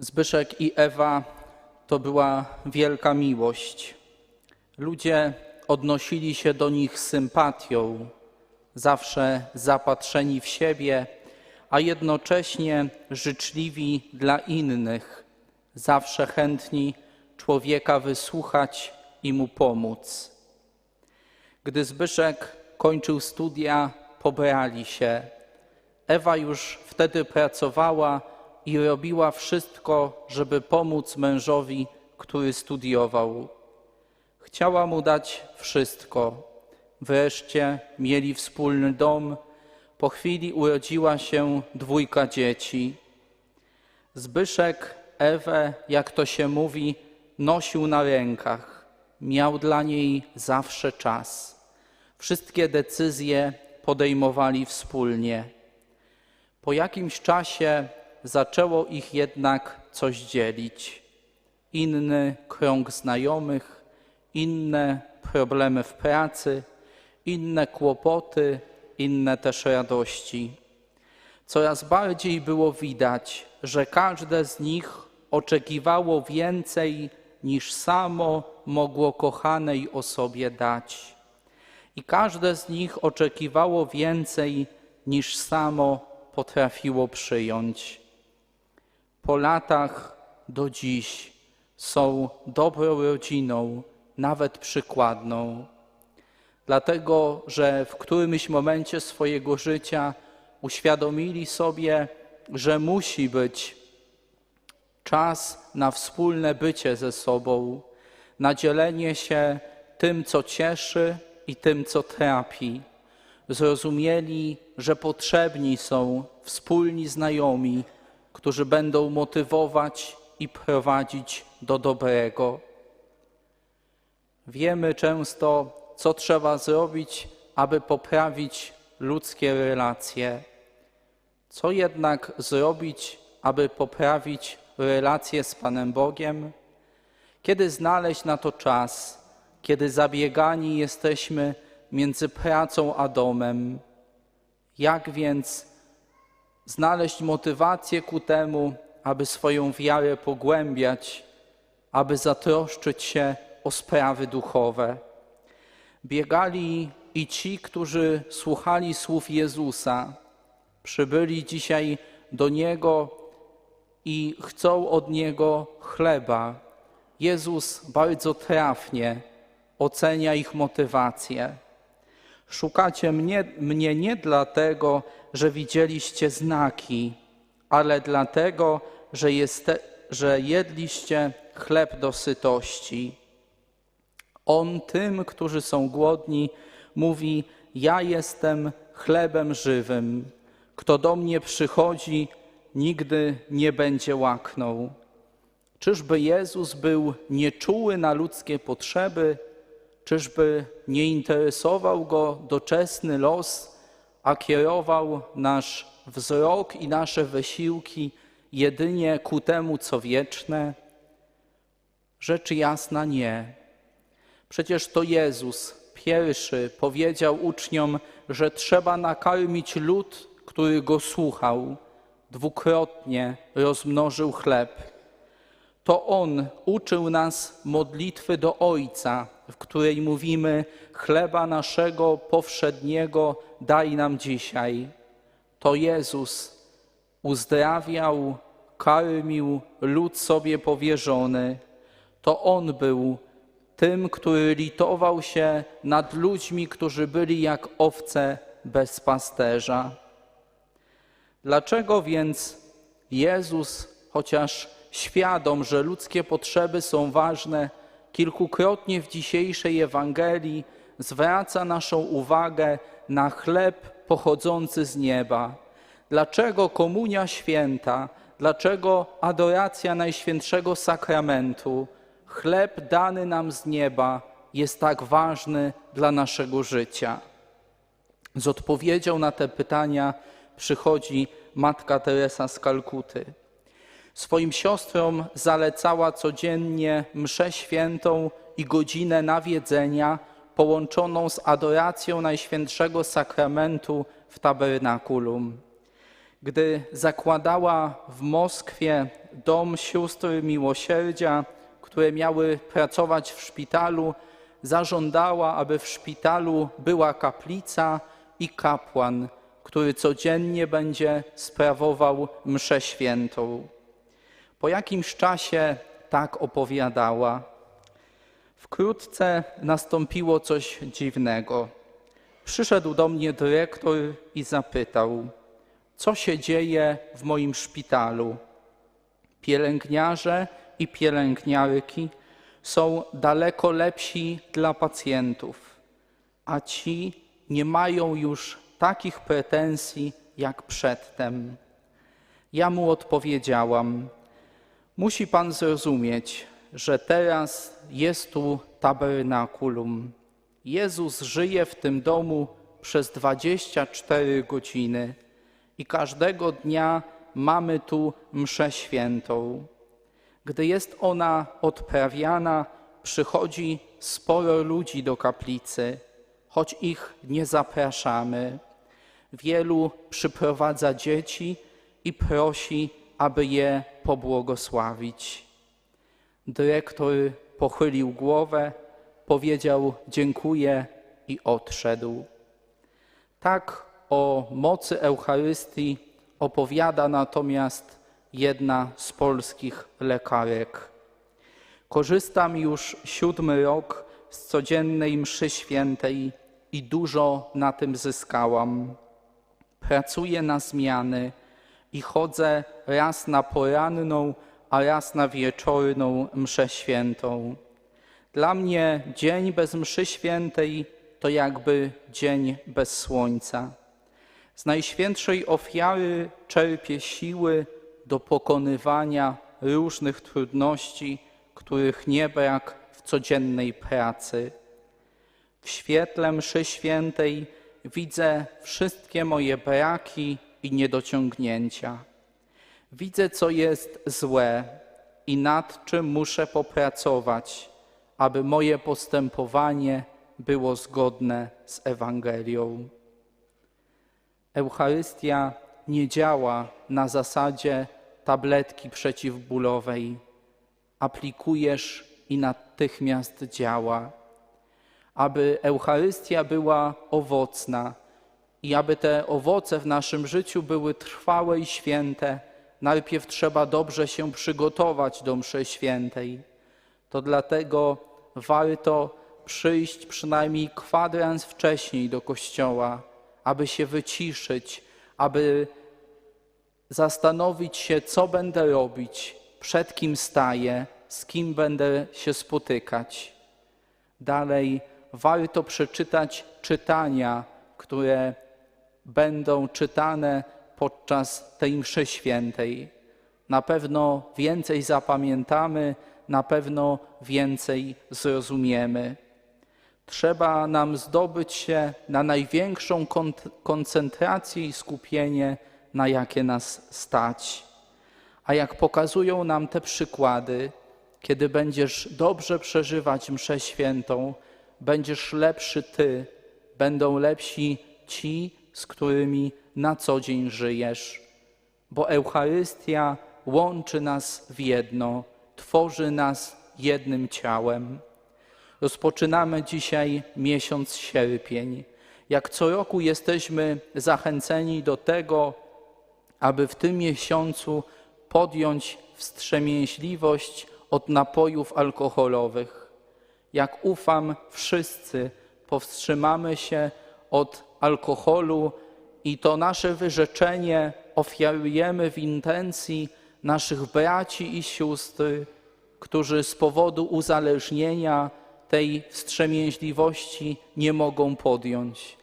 Zbyszek i Ewa to była wielka miłość. Ludzie odnosili się do nich sympatią, zawsze zapatrzeni w siebie, a jednocześnie życzliwi dla innych, zawsze chętni człowieka wysłuchać i mu pomóc. Gdy Zbyszek kończył studia, pobrali się. Ewa już wtedy pracowała i robiła wszystko, żeby pomóc mężowi, który studiował. Chciała mu dać wszystko. Wreszcie mieli wspólny dom. Po chwili urodziła się dwójka dzieci. Zbyszek Ewę, jak to się mówi, nosił na rękach. Miał dla niej zawsze czas. Wszystkie decyzje podejmowali wspólnie. Po jakimś czasie zaczęło ich jednak coś dzielić. Inny krąg znajomych, inne problemy w pracy, inne kłopoty, inne też radości. Coraz bardziej było widać, że każde z nich oczekiwało więcej niż samo mogło kochanej osobie dać. I każde z nich oczekiwało więcej niż samo potrafiło przyjąć. Po latach do dziś są dobrą rodziną, nawet przykładną, dlatego że w którymś momencie swojego życia uświadomili sobie, że musi być czas na wspólne bycie ze sobą, na dzielenie się tym, co cieszy i tym, co trapi. Zrozumieli, że potrzebni są wspólni znajomi, którzy będą motywować i prowadzić do dobrego. Wiemy często, co trzeba zrobić, aby poprawić ludzkie relacje. Co jednak zrobić, aby poprawić relacje z Panem Bogiem? Kiedy znaleźć na to czas, kiedy zabiegani jesteśmy między pracą a domem? Jak więc znaleźć motywację ku temu, aby swoją wiarę pogłębiać, aby zatroszczyć się o sprawy duchowe? Biegali i ci, którzy słuchali słów Jezusa, przybyli dzisiaj do Niego i chcą od Niego chleba. Jezus bardzo trafnie ocenia ich motywację. Szukacie mnie, mnie nie dlatego, że widzieliście znaki, ale dlatego, że, jeste, że jedliście chleb do sytości. On tym, którzy są głodni, mówi: Ja jestem chlebem żywym. Kto do mnie przychodzi, nigdy nie będzie łaknął. Czyżby Jezus był nieczuły na ludzkie potrzeby? Czyżby nie interesował go doczesny los, a kierował nasz wzrok i nasze wysiłki jedynie ku temu, co wieczne? Rzecz jasna nie. Przecież to Jezus pierwszy powiedział uczniom, że trzeba nakarmić lud, który go słuchał. Dwukrotnie rozmnożył chleb. To On uczył nas modlitwy do Ojca, w której mówimy: Chleba naszego powszedniego daj nam dzisiaj. To Jezus uzdrawiał, karmił lud sobie powierzony. To On był tym, który litował się nad ludźmi, którzy byli jak owce bez pasterza. Dlaczego więc Jezus, chociaż świadom, że ludzkie potrzeby są ważne, kilkukrotnie w dzisiejszej Ewangelii zwraca naszą uwagę na chleb pochodzący z nieba? Dlaczego Komunia Święta, dlaczego adoracja Najświętszego Sakramentu, chleb dany nam z nieba jest tak ważny dla naszego życia? Z odpowiedzią na te pytania przychodzi matka Teresa z Kalkuty. Swoim siostrom zalecała codziennie mszę świętą i godzinę nawiedzenia połączoną z adoracją Najświętszego Sakramentu w tabernakulum. Gdy zakładała w Moskwie dom sióstr miłosierdzia, które miały pracować w szpitalu, zażądała, aby w szpitalu była kaplica i kapłan, który codziennie będzie sprawował mszę świętą. Po jakimś czasie tak opowiadała. Wkrótce nastąpiło coś dziwnego. Przyszedł do mnie dyrektor i zapytał, co się dzieje w moim szpitalu. Pielęgniarze i pielęgniarki są daleko lepsi dla pacjentów, a ci nie mają już takich pretensji jak przedtem. Ja mu odpowiedziałam: Musi pan zrozumieć, że teraz jest tu tabernakulum. Jezus żyje w tym domu przez 24 godziny i każdego dnia mamy tu mszę świętą. Gdy jest ona odprawiana, przychodzi sporo ludzi do kaplicy, choć ich nie zapraszamy. Wielu przyprowadza dzieci i prosi, aby je pobłogosławić. Dyrektor pochylił głowę, powiedział dziękuję i odszedł. Tak o mocy Eucharystii opowiada natomiast jedna z polskich lekarek. Korzystam już siódmy rok z codziennej mszy świętej i dużo na tym zyskałam. Pracuję na zmiany i chodzę raz na poranną, a raz na wieczorną mszę świętą. Dla mnie dzień bez mszy świętej to jakby dzień bez słońca. Z najświętszej ofiary czerpię siły do pokonywania różnych trudności, których nie brak w codziennej pracy. W świetle mszy świętej widzę wszystkie moje braki i niedociągnięcia. Widzę, co jest złe i nad czym muszę popracować, aby moje postępowanie było zgodne z Ewangelią. Eucharystia nie działa na zasadzie tabletki przeciwbólowej. Aplikujesz i natychmiast działa. Aby Eucharystia była owocna i aby te owoce w naszym życiu były trwałe i święte, najpierw trzeba dobrze się przygotować do mszy świętej. To dlatego warto przyjść przynajmniej kwadrans wcześniej do kościoła, aby się wyciszyć, aby zastanowić się, co będę robić, przed kim staję, z kim będę się spotykać. Dalej warto przeczytać czytania, które będą czytane podczas tej mszy świętej. Na pewno więcej zapamiętamy, na pewno więcej zrozumiemy. Trzeba nam zdobyć się na największą koncentrację i skupienie, na jakie nas stać. A jak pokazują nam te przykłady, kiedy będziesz dobrze przeżywać mszę świętą, będziesz lepszy ty, będą lepsi ci, z którymi na co dzień żyjesz. Bo Eucharystia łączy nas w jedno, tworzy nas jednym ciałem. Rozpoczynamy dzisiaj miesiąc sierpień. Jak co roku jesteśmy zachęceni do tego, aby w tym miesiącu podjąć wstrzemięźliwość od napojów alkoholowych. Jak ufam, wszyscy powstrzymamy się od alkoholu i to nasze wyrzeczenie ofiarujemy w intencji naszych braci i sióstr, którzy z powodu uzależnienia tej wstrzemięźliwości nie mogą podjąć.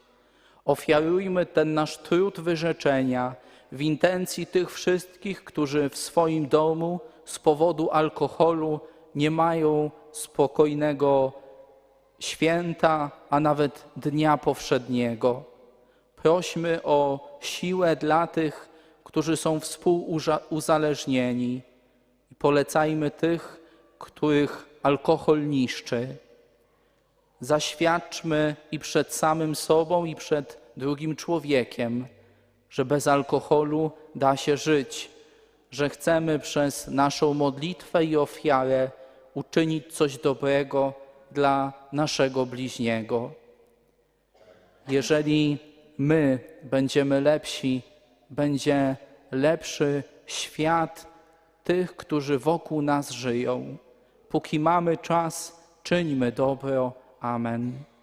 Ofiarujmy ten nasz trud wyrzeczenia w intencji tych wszystkich, którzy w swoim domu z powodu alkoholu nie mają spokojnego święta, a nawet dnia powszedniego. Prośmy o siłę dla tych, którzy są współuzależnieni i polecajmy tych, których alkohol niszczy. Zaświadczmy i przed samym sobą, i przed drugim człowiekiem, że bez alkoholu da się żyć, że chcemy przez naszą modlitwę i ofiarę uczynić coś dobrego dla naszego bliźniego. Jeżeli my będziemy lepsi, będzie lepszy świat tych, którzy wokół nas żyją. Póki mamy czas, czyńmy dobro. Amen.